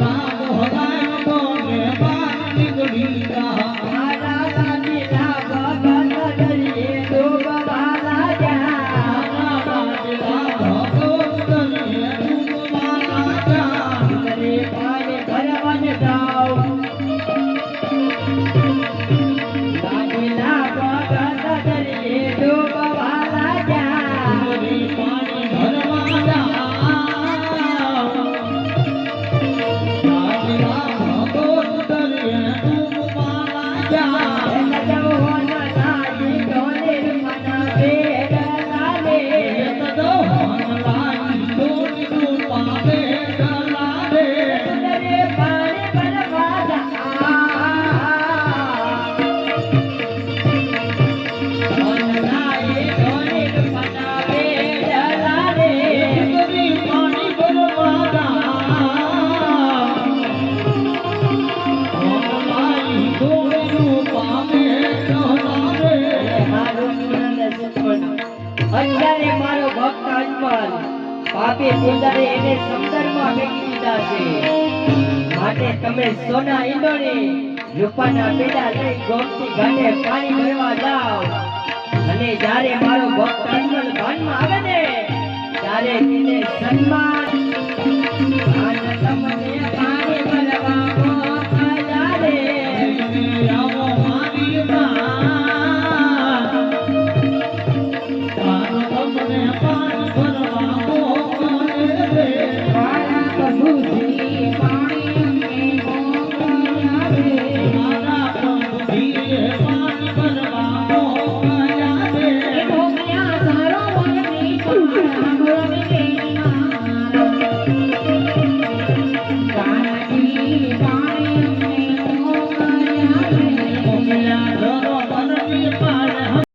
ભાગ હોવા Ya, અંજારે મારો ભક્ત અંજમલ. પાપે પૂજારે એને સમંદરમાં ફેંકી દીધા છે. માટે તમે સોના ઈંડોને રૂપાના પેડા લઈ ગોપતી ઘાટે પાણી ભરવા જાઓ. અને જ્યારે મારો ભક્ત અંજમલ ભાનમાં આવે ને, ત્યારે તેને સન્માન